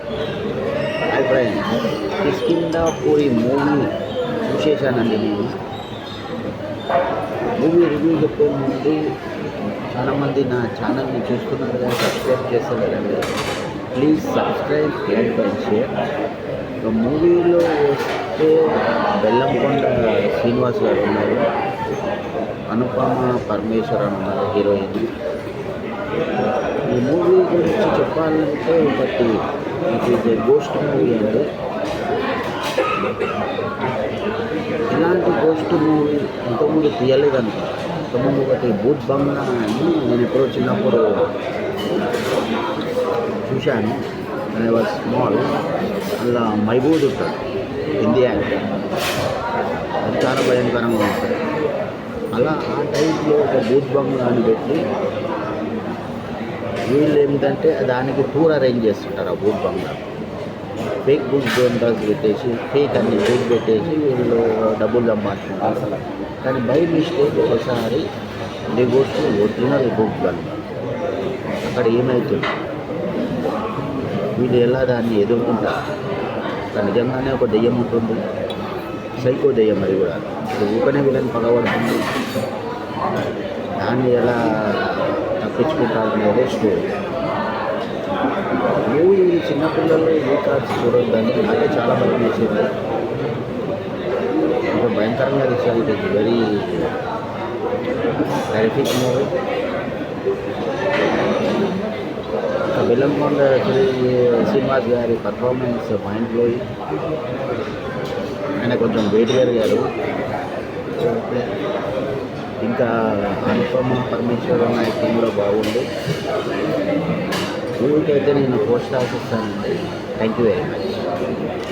Hi friends. Kishkindha puri movie చూసేసానండి నేను movie review చెప్పే ముందు చాలామంది నా ఛానల్ని చూస్తున్నారు కదా subscribe చేస్తలేరండి. Please subscribe like and share. మూవీలో వస్తే బెల్లంకొండ శ్రీనివాస్ గారు ఉన్నారు. అనుపమ పరమేశ్వర్ అని ఉన్నారు హీరోయిన్. ఈ మూవీ గురించి చెప్పాలంటే ఒకటి it is a ghost movie అంటే ఇలాంటి గోస్ట్ మూవీ ఇంతకుముందు తీయలేదంట ఇంతకుముందు ఒకటి బూత్ బంగ్లా అని నేను ఎప్పుడో చిన్నప్పుడు చూశాను. ఐ వాజ్ స్మాల్ అలా మైబూద్ ఉంటాడు హిందీ యాక్టర్ అది చాలా భయంకరంగా ఉంటుంది. అలా ఆ టైప్లో ఒక బూత్ బంగ్లా అని పెట్టి వీళ్ళు ఏమిటంటే దానికి టూర్ అరేంజ్ చేస్తుంటారు ఆ బూత్ బంగ్లా. ఫేక్ బూత్ బంగ్లాస్ పెట్టేసి ఫేక్ అన్ని ఫేక్ పెట్టేసి వీళ్ళు డబ్బులు సంపాదించుకుంటారు కానీ బై మిస్టేక్ ఒకసారి ది గోస్ టు ఒరిజినల్ బంగ్లా అక్కడ ఏమవుతుంది వీళ్ళు ఎలా దాన్ని ఎదుర్కొంటారు? నిజంగానే ఒక దెయ్యం ఉంటుంది. సైకో దెయ్యం అది కూడా. ఊకనే వీళ్ళని పగబడుతుంది. దాన్ని ఎలా తప్పించుకుంటారు అనేది స్టోరీ. మూవీ చిన్నపిల్లల్లో ఏ కార్డ్స్ చూడొద్దని నాకే చాలా భయం వేసింది ఇంకా భయంకరంగా తీసారు it is very terrific movie ఇంకా బెల్లంకొండ శ్రీనివాస్ గారి పర్ఫార్మెన్స్ మైండ్ బ్లోయింగ్ ఆయన కొంచెం వెయిట్ గారు ఇంకా అనుపమ పరమేశ్వరం అనే టీంలో బాగుంది ఊరికైతే అయితే నేను పోస్ట్ ఆఫీస్ అండి థ్యాంక్ యూ వెరీ మచ్